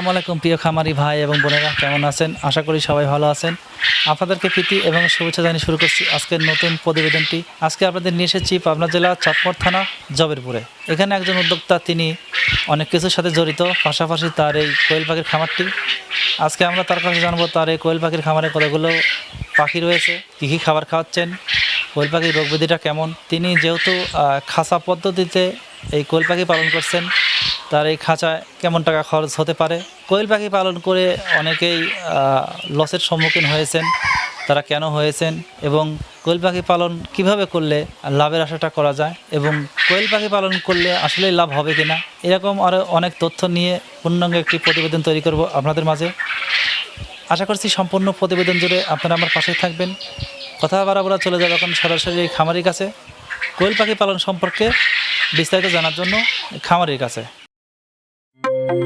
আসসালামু আলাইকুম প্রিয় খামারি ভাই এবং বোনেরা, কেমন আছেন? আশা করি সবাই ভালো আছেন। আপনাদেরকে প্রীতি এবং শুভেচ্ছা জানিয়ে শুরু করছি আজকের নতুন প্রতিবেদনটি। আজকে আপনাদের নিয়ে এসেছি পাবনা জেলা চাঁদপুর থানা, জবেরপুরে। এখানে একজন উদ্যোক্তা, তিনি অনেক কিছুর সাথে জড়িত, পাশাপাশি তার এই কোয়েল পাখির খামারটি। আজকে আমরা তার কাছে জানব, তার এই কোয়েল পাখির খামারে কতগুলো পাখি রয়েছে, কী কী খাবার খাওয়াচ্ছেন, কোয়েল পাখির রোগবিধিটা কেমন? তিনি যেহেতু খাঁচা পদ্ধতিতে এই কোয়েল পাখি পালন করছেন তার এই খাঁচায় কেমন টাকা খরচ হতে পারে? কোয়েল পাখি পালন করে অনেকেই লসের সম্মুখীন হয়েছেন। তারা কেন হয়েছেন? এবং কোয়েল পাখি পালন কীভাবে করলে লাভের আশাটা করা যায়? এবং কোয়েল পাখি পালন করলে আসলেই লাভ হবে কিনা? এরকম আরও অনেক তথ্য নিয়ে পূর্ণাঙ্গ একটি প্রতিবেদন তৈরি করব আপনাদের মাঝে। আশা করছি সম্পূর্ণ প্রতিবেদন জুড়ে আপনারা আমার পাশে থাকবেন। কথা বাড়াবড়া চলে যাবে এখন সরাসরি এই খামারির কাছে। কোয়েল পাখি পালন সম্পর্কে বিস্তারিত জানার জন্য খামারির কাছে। আসসালামু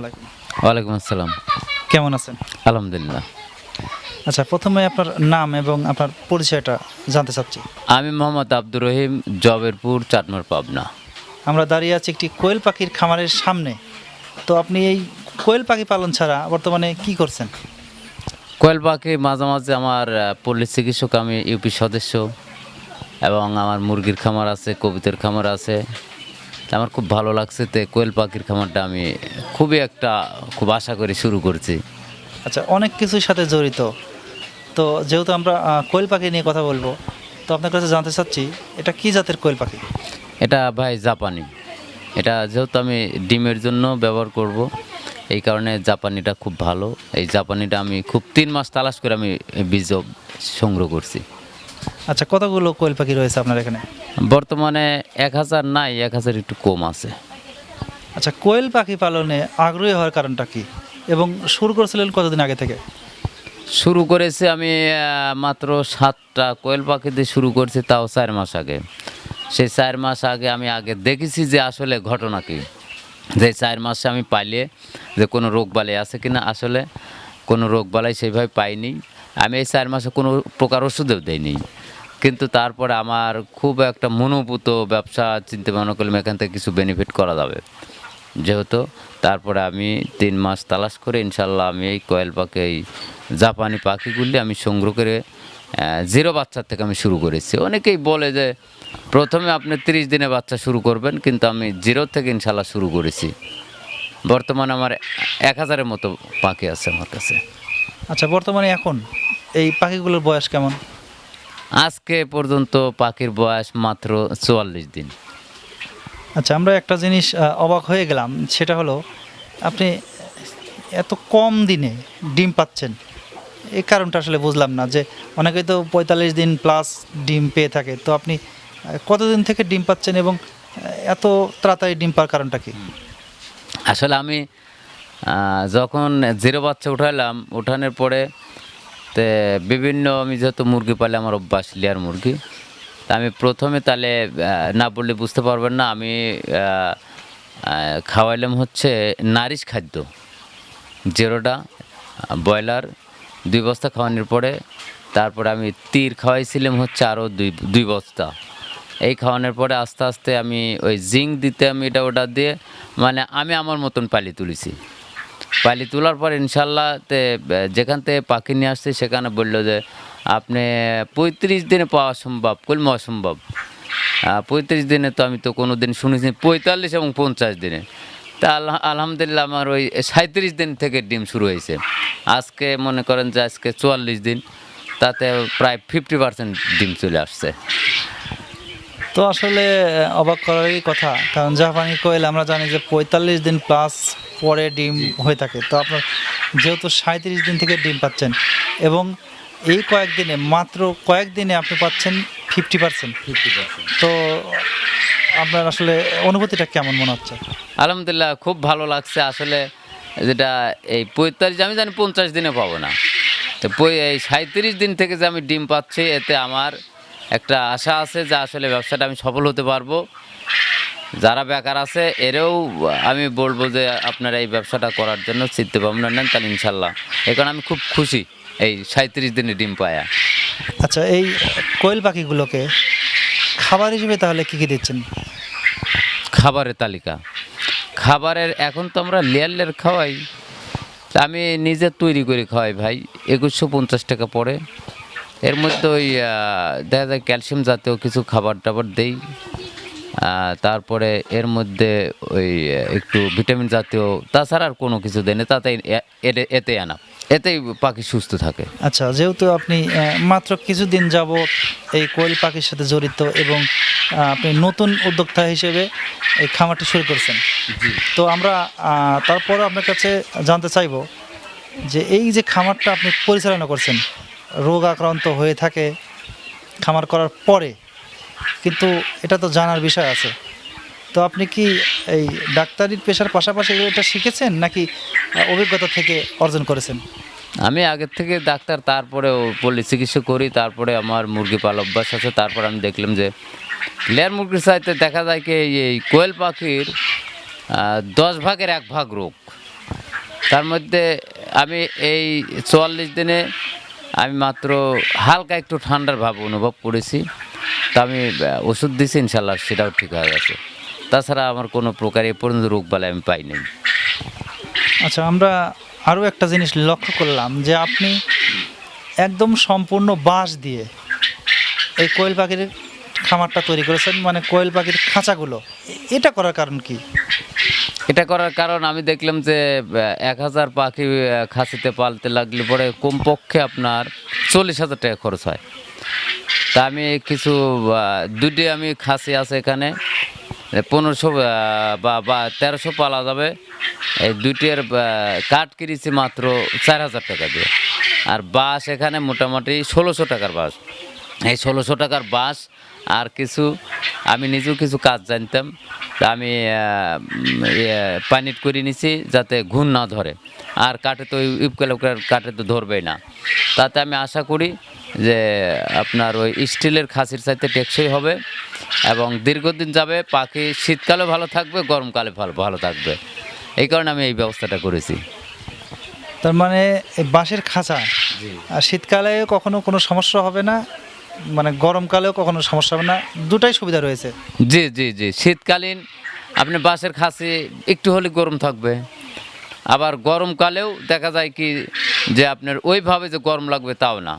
আলাইকুম। ওয়ালাইকুম আসসালাম। কেমন আছেন? আলহামদুলিল্লাহ। আচ্ছা প্রথমে আপনার নাম এবং আপনার পরিচয়টা জানতে চাচ্ছি। আমি মোহাম্মদ আব্দুর রহিম জবেরপুর চাটমার পাবনা। আমরা দাঁড়িয়ে আছি একটি কোয়েল পাখির খামারের সামনে। তো আপনি এই কোয়েল পাখি পালন ছাড়া বর্তমানে কি করছেন? কোয়েল পাখি মাঝে মাঝে আমার পল্লী চিকিৎসক আমি ইউপি সদস্য এবং আমার মুরগির খামার আছে কবিতার খামার আছে। আমার খুব ভালো লাগছে তে কোয়েল পাখির খামারটা আমি খুবই একটা খুব আশা করে শুরু করছি। আচ্ছা অনেক কিছুর সাথে জড়িত। তো যেহেতু আমরা কোয়েল পাখি নিয়ে কথা বলব তো আপনার কাছে জানতে চাচ্ছি এটা কি জাতের কোয়েল পাখি? এটা ভাই জাপানি। এটা যেহেতু আমি ডিমের জন্য ব্যবহার করব এই কারণে জাপানিটা খুব ভালো। এই জাপানিটা আমি খুব তিন মাস তালাশ করে আমি বীজ সংগ্রহ করছি। আচ্ছা কতগুলো কোয়েল পাখি রয়েছে আপনার এখানে? বর্তমানে এক হাজার নাই এক হাজার একটু কম আছে। আচ্ছা কোয়েল পাখি পালনে আগ্রহী হওয়ার কারণটা কি? এবং শুরু করেছিলেন কতদিন আগে থেকে? শুরু করেছি আমি মাত্র সাতটা কোয়েল পাখি দিয়ে শুরু করছি তাও চার মাস আগে। সেই চার মাস আগে আমি আগে দেখেছি যে আসলে ঘটনা কি। যে চার মাসে আমি পাইলে যে কোনো রোগ বালাই আছে কিনা আসলে কোনো রোগ বালাই সেইভাবে পাইনি। আমি এই চার মাসে কোনো প্রকার ওষুধও দেয়নি কিন্তু তারপরে আমার খুব একটা মনোভূত ব্যবসা চিন্তা ভাবনা করলাম এখান থেকে কিছু বেনিফিট করা যাবে। যেহেতু তারপরে আমি তিন মাস তালাশ করে ইনশাল্লাহ আমি এই কয়েল পাখি, এই জাপানি পাখিগুলি আমি সংগ্রহ করে জিরো বাচ্চার থেকে আমি শুরু করেছি। অনেকেই বলে যে প্রথমে আপনি তিরিশ দিনে বাচ্চা শুরু করবেন কিন্তু আমি জিরো থেকে ইনশাল্লাহ শুরু করেছি। বর্তমানে আমার এক হাজারের মতো পাখি আছে আমার কাছে। আচ্ছা বর্তমানে এখন এই পাখিগুলোর বয়স কেমন? আজকে পর্যন্ত পাখির বয়স মাত্র চুয়াল্লিশ দিন। আচ্ছা আমরা একটা জিনিস অবাক হয়ে গেলাম সেটা হলো আপনি এত কম দিনে ডিম পাচ্ছেন। এই কারণটা আসলে বুঝলাম না যে অনেকেই তো পঁয়তাল্লিশ দিন প্লাস ডিম পেয়ে থাকে। তো আপনি কতদিন থেকে ডিম পাচ্ছেন এবং এত তাড়াতাড়ি ডিম পাওয়ার কারণটা কি? আসলে আমি যখন জিরো বাচ্চা উঠালাম, উঠানোর পরে তে বিভিন্ন, আমি যেহেতু মুরগি পালে আমার অভ্যাস লেয়ার মুরগি, তা আমি প্রথমে তাহলে না বললে বুঝতে পারবেন না, আমি খাওয়াইলাম হচ্ছে নারিশ খাদ্য। জিরোটা, ব্রয়লার, দুই বস্তা খাওয়ানোর পরে, তারপরে আমি তীর খাওয়াইছিলাম হচ্ছে আরও দুই দুই বস্তা। এই খাওয়ানোর পরে আস্তে আস্তে আমি ওই জিঙ্ক দিতে আমি এটা ওটা দিয়ে মানে আমি আমার মতন পালি তুলেছি। পালি তোলার পর ইনশাল্লাহ তে যেখান থেকে পাখি নিয়ে আসছি সেখানে বলল যে, আপনি পঁয়ত্রিশ দিনে পাওয়া সম্ভব, কলম অসম্ভব। পঁয়ত্রিশ দিনে তো আমি তো কোনো দিন শুনেছি, পঁয়তাল্লিশ এবং পঞ্চাশ দিনে। তা আল্লাহ আলহামদুলিল্লাহ আমার ওই সাঁত্রিশ দিন থেকে ডিম শুরু হয়েছে। আজকে মনে করেন যে আজকে চুয়াল্লিশ দিন, তাতে প্রায় ফিফটি পার্সেন্ট ডিম চলে আসছে। তো আসলে অবাক করারই কথা। কারণ জাপানি কোয়েল আমরা জানি যে পঁয়তাল্লিশ দিন প্লাস পরে ডিম হয়ে থাকে। তো আপনার যেহেতু সাঁত্রিশ দিন থেকে ডিম পাচ্ছেন এবং এই কয়েকদিনে মাত্র কয়েকদিনে আপনি পাচ্ছেন ফিফটি পার্সেন্ট তো আপনার আসলে অনুভূতিটা কেমন মনে হচ্ছে? আলহামদুলিল্লাহ খুব ভালো লাগছে। আসলে যেটা এই পঁয়তাল্লিশ আমি জানি পঞ্চাশ দিনে পাবো না। তো এই সাঁত্রিশ দিন থেকে যে আমি ডিম পাচ্ছি এতে আমার একটা আশা আছে যে আসলে ব্যবসাটা আমি সফল হতে পারব। যারা বেকার আছে এরেও আমি বলব যে আপনারা এই ব্যবসাটা করার জন্য চিত্ত ভাবনা নেন তাহলে ইনশাল্লাহ। এখন আমি খুব খুশি এই সাঁত্রিশ দিনে ডিম পায়া। আচ্ছা এই কোয়েল পাখিগুলোকে খাবার হিসেবে তাহলে কী কী দিচ্ছেন? খাবারের তালিকা। খাবারের এখন তো আমরা লেয়ার লেয়ার খাওয়াই আমি নিজে তৈরি করে খাওয়াই ভাই একুশশো পঞ্চাশ টাকা পড়ে। এর মধ্যে ওই দেখা যায় ক্যালসিয়াম জাতীয় কিছু খাবার টাবার দেই। তারপরে এর মধ্যে ওই একটু ভিটামিন জাতীয় তাছাড়া আর কোনো কিছু দেয় না তাতে এতে আনা। এতেই পাখি সুস্থ থাকে। আচ্ছা যেহেতু আপনি মাত্র কিছুদিন যাব এই কোয়েল পাখির সাথে জড়িত এবং আপনি নতুন উদ্যোক্তা হিসেবে এই খামারটি শুরু করছেন তো আমরা তারপরে আপনার কাছে জানতে চাইব যে এই যে খামারটা আপনি পরিচালনা করছেন রোগ আক্রান্ত হয়ে থাকে খামার করার পরে। কিন্তু এটা তো জানার বিষয় আছে। তো আপনি কি এই ডাক্তারির পেশার পাশাপাশি এটা শিখেছেন নাকি অভিজ্ঞতা থেকে অর্জন করেছেন? আমি আগের থেকে ডাক্তার, তারপরেও পল্লী চিকিৎসা করি, তারপরে আমার মুরগি পাল অভ্যাস আছে, তারপরে আমি দেখলাম যে লেয়ার মুরগির চাইতে দেখা যায় কি এই কোয়েল পাখির দশ ভাগের এক ভাগ রোগ। তার মধ্যে আমি এই চুয়াল্লিশ দিনে আমি মাত্র হালকা একটু ঠান্ডার ভাব অনুভব করেছি। তা আমি ওষুধ দিছি, ইনশাল্লাহ সেটাও ঠিক হয়ে গেছে। তাছাড়া আমার কোনো প্রকার এ পর্যন্ত রোগ বলে আমি পাইনি আচ্ছা আমরা আরও একটা জিনিস লক্ষ্য করলাম যে আপনি একদম সম্পূর্ণ বাঁশ দিয়ে এই কোয়েল পাখির খামারটা তৈরি করেছেন মানে কোয়েল পাখির খাঁচাগুলো। এটা করার কারণ কি? এটা করার কারণ আমি দেখলাম যে এক হাজার পাখি খাসিতে পালতে লাগলে পরে কমপক্ষে আপনার চল্লিশ হাজার টাকা খরচ হয়। তা আমি কিছু দুটি আমি খাসি আছে এখানে পনেরোশো বা বা তেরোশো পালা যাবে। এই দুইটির আহ, কাঠ কিনেছি মাত্র চার হাজার টাকা দিয়ে। আর বাঁশ এখানে মোটামুটি ষোলোশো টাকার বাঁশ। এই ষোলোশো টাকার বাঁশ আর কিছু আমি নিজেও কিছু কাজ জানতাম। তা আমি পানিট করে নিছি যাতে ঘুণ না ধরে। আর কাঠে তো ইউকালিপটাস কাঠে তো ধরবেই না। তাতে আমি আশা করি যে আপনার ওই স্টিলের খাসির চাইতে টেকসই হবে এবং দীর্ঘদিন যাবে পাখি শীতকালে ভালো থাকবে গরমকালে ভালো ভালো থাকবে। এই কারণে আমি এই ব্যবস্থাটা করেছি। তার মানে বাঁশের খাঁচা আর শীতকালে কখনো কোনো সমস্যা হবে না? মানে গরমকালেও কখনো সমস্যা হবে না। দুটাই সুবিধা রয়েছে। জি জি জি। শীতকালীন আপনি বাসের খাসি, একটু হলে গরম থাকবে। আবার গরমকালেও দেখা যায় কি যে আপনার ওইভাবে যে গরম লাগবে তাও না।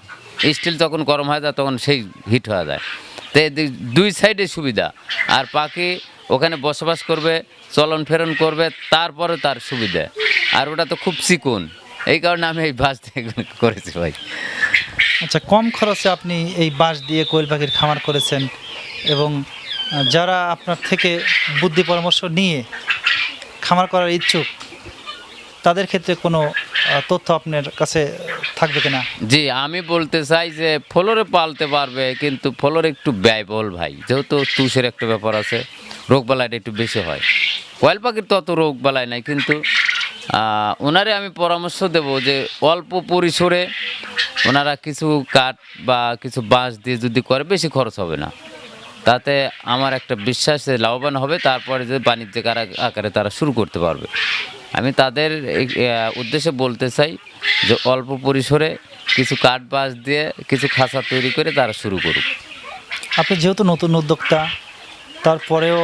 স্টিল যখন গরম হয়ে যায় তখন সেই হিট হয়ে যায়। তো দুই সাইডে সুবিধা। আর পাখি ওখানে বসবাস করবে চলন ফেরন করবে, তারপরে তার সুবিধা। আর ওটা তো খুব চিকুন এই কারণে আমি এই বাস করেছি ভাই। আচ্ছা কম খরচে আপনি এই বাঁশ দিয়ে কোয়েল পাখির খামার করেছেন এবং যারা আপনার থেকে বুদ্ধি পরামর্শ নিয়ে খামার করার ইচ্ছুক তাদের ক্ষেত্রে কোনো তথ্য আপনার কাছে থাকবে কিনা? জি আমি বলতে চাই যে ফ্লোরে পালতে পারবে কিন্তু ফ্লোর একটু ব্যয়বহুল ভাই। যেহেতু তুষের একটা ব্যাপার আছে রোগ বালাইটা একটু বেশি হয়। কয়েল পাখির তো অত রোগ বালাই নাই কিন্তু ওনারে আমি পরামর্শ দেব যে অল্প পরিসরে ওনারা কিছু কাঠ বা কিছু বাঁশ দিয়ে যদি করে, বেশি খরচ হবে না। তাতে আমার একটা বিশ্বাস লাভবান হবে, তারপরে যে বাণিজ্যিক আকারে তারা শুরু করতে পারবে। আমি তাদের উদ্দেশ্যে বলতে চাই যে অল্প পরিসরে কিছু কাঠ বাঁশ দিয়ে কিছু খাঁচা তৈরি করে তারা শুরু করুক। আপনি যেহেতু নতুন উদ্যোক্তা, তারপরেও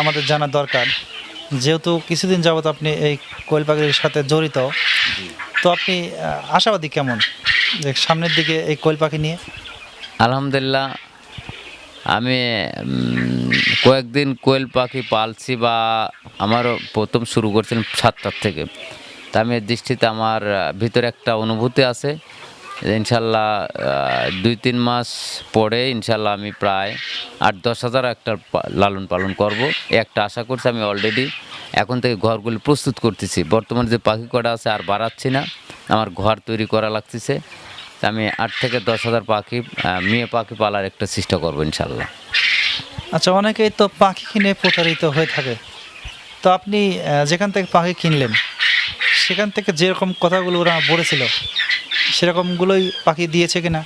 আমাদের জানা দরকার। যেহেতু কিছুদিন যাবত আপনি এই কোয়েল পাখির সাথে জড়িত তো আপনি আশাবাদী কেমন যে সামনের দিকে এই কোয়েল পাখি নিয়ে? আলহামদুলিল্লাহ আমি কয়েকদিন কোয়েল পাখি পালছি বা আমারও প্রথম শুরু করছিলাম সাতটার থেকে। তা আমি দৃষ্টিতে আমার ভিতরে একটা অনুভূতি আছে। ইনশাল্লাহ দুই তিন মাস পরে ইনশাল্লাহ আমি প্রায় আট দশ হাজার একটা লালন পালন করব। একটা আশা করছি আমি অলরেডি এখন থেকে ঘরগুলি প্রস্তুত করতেছি। বর্তমানে যে পাখি কটা আছে আর বাড়াচ্ছি না। আমার ঘর তৈরি করা লাগতেছে। আমি আট থেকে দশ হাজার পাখি মেয়ে পাখি পালার একটা চেষ্টা করব ইনশাল্লাহ। আচ্ছা অনেকেই তো পাখি কিনে প্রতারিত হয়ে থাকে। তো আপনি যেখান থেকে পাখি কিনলেন, সেখান থেকে যেরকম কথাগুলো ওরা বলেছিল সেরকমগুলোই পাখি দিয়েছে কিনা?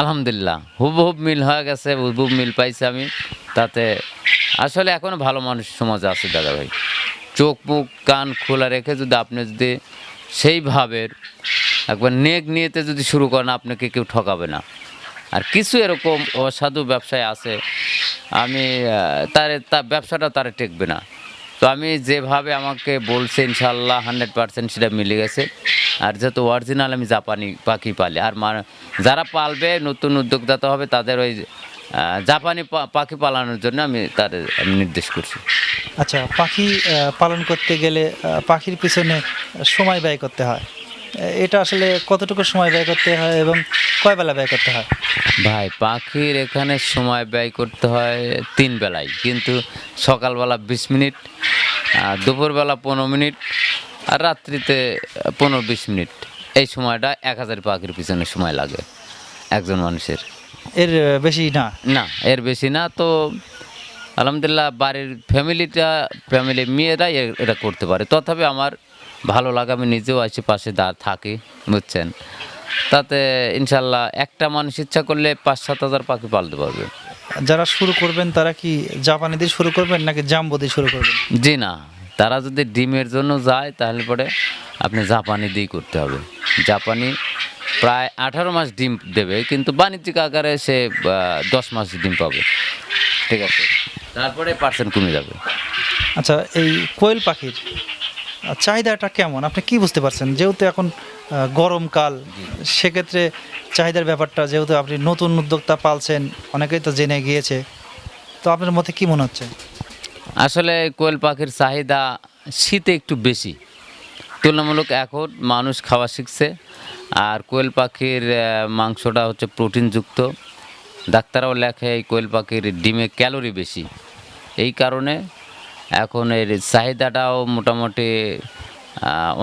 আলহামদুলিল্লাহ। হুবহুব মিল হয়ে গেছে, হুবহুব মিল পাইছি আমি। তাতে আসলে এখনও ভালো মানুষ সমাজে আছে দাদা ভাই চোখ, মুখ, কান খোলা রেখে যদি আপনি যদি সেইভাবে একবার নেক নিয়েতে যদি শুরু করেন, আপনাকে কেউ ঠকাবে না। আর কিছু এরকম অসাধু ব্যবসায় আছে, আমি তার ব্যবসাটা তারা টেকবে না। তো আমি যেভাবে আমাকে বলছে ইনশাল্লাহ হান্ড্রেড পার্সেন্ট সেটা মিলে গেছে। আর যেহেতু অরিজিনাল আমি জাপানি পাখি পালি আর যারা পালবে নতুন উদ্যোক্তা হবে তাদের ওই জাপানি পাখি পালানোর জন্য আমি তাদের নির্দেশ করছি। আচ্ছা পাখি পালন করতে গেলে পাখির পিছনে সময় ব্যয় করতে হয়। এটা আসলে কতটুকু সময় ব্যয় করতে হয় এবং কয় বেলা ব্যয় করতে হয়? ভাই পাখির এখানে সময় ব্যয় করতে হয় তিন বেলায় কিন্তু সকালবেলা বিশ মিনিট আর দুপুরবেলা পনেরো মিনিট আর রাত্রিতে পনেরো বিশ মিনিট। এই সময়টা এক হাজার পাখির পিছনে সময় লাগে একজন মানুষের। এর বেশি না? না এর বেশি না তো আলহামদুলিল্লাহ বাড়ির ফ্যামিলিটা ফ্যামিলি মেয়েরা এ- এটা করতে পারে। তথাপি আমার ভালো লাগে আমি নিজেও আছি পাশে দা থাকি বুঝছেন? তাতে ইনশাল্লাহ একটা মানুষ ইচ্ছা করলে পাঁচ সাত হাজার পাখি পালতে পারবে। যারা শুরু করবেন তারা কি জাপানি দিয়ে শুরু করবেন নাকি জাম্বো দিয়ে শুরু করবেন? জি না। তারা যদি ডিমের জন্য যায় তাহলে পরে আপনি জাপানি দিয়েই করতে হবে। জাপানি প্রায় আঠারো মাস ডিম দেবে কিন্তু বাণিজ্যিক আকারে সে দশ মাস ডিম পাবে। ঠিক আছে? তারপরে পার্সেন্ট কমে যাবে। আচ্ছা এই কোয়েল পাখির চাহিদাটা কেমন? আপনি কি বুঝতে পারছেন? যেহেতু এখন গরমকাল সেক্ষেত্রে চাহিদার ব্যাপারটা যেহেতু আপনি নতুন উদ্যোক্তা পালছেন অনেকেই তো জেনে গিয়েছে তো আপনার মতে কি মনে হচ্ছে? আসলে কোয়েল পাখির চাহিদা শীতে একটু বেশি। তুলনামূলক এখন মানুষ খাওয়া শিখছে। আর কোয়েল পাখির মাংসটা হচ্ছে প্রোটিনযুক্ত। ডাক্তাররাও লেখে এই কোয়েল পাখির ডিমে ক্যালোরি বেশি। এই কারণে এখন এর চাহিদাটাও মোটামুটি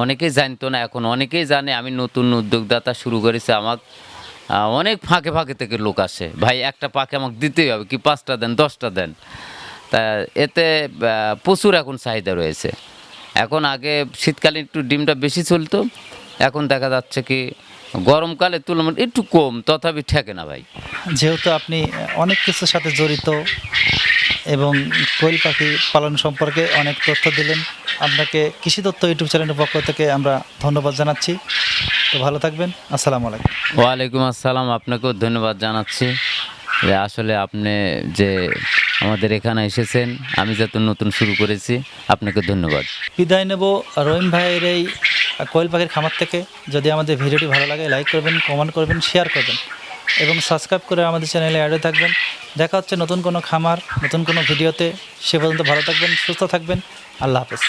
অনেকেই জানতো না, এখন অনেকেই জানে। আমি নতুন উদ্যোগদাতা শুরু করেছি আমার অনেক ফাঁকে ফাঁকে থেকে লোক আসে। ভাই, একটা পাখি আমাকে দিতেই হবে, কি পাঁচটা দেন, দশটা দেন? তা এতে প্রচুর এখন চাহিদা রয়েছে। এখন আগে শীতকালে একটু ডিমটা বেশি চলতো এখন দেখা যাচ্ছে কি গরমকালে তুলনামূলক একটু কম তথাপি ঠেকে না ভাই। যেহেতু আপনি অনেক কিছুর সাথে জড়িত এবং কোয়েল পাখি পালন সম্পর্কে অনেক তথ্য দিলেন আপনাকে কৃষি তথ্য ইউটিউব চ্যানেলের পক্ষ থেকে আমরা ধন্যবাদ জানাচ্ছি। তো ভালো থাকবেন আসসালামু আলাইকুম। ওয়ালাইকুম আসসালাম আপনাকেও ধন্যবাদ জানাচ্ছি। যে আসলে আপনি যে আমাদের এখানে এসেছেন। আমি যাতে নতুন শুরু করেছি, আপনাকে ধন্যবাদ। বিদায় নেব রহিম ভাইয়ের এই কোয়েল পাখির খামার থেকে। যদি আমাদের ভিডিওটি ভালো লাগে, লাইক করবেন, কমেন্ট করবেন, শেয়ার করবেন এবং সাবস্ক্রাইব করে আমাদের চ্যানেলে অ্যাডে থাকবেন। দেখা হচ্ছে নতুন কোনো খামার, নতুন কোনো ভিডিওতে। সে পর্যন্ত ভালো থাকবেন, সুস্থ থাকবেন। আল্লাহ হাফেজ।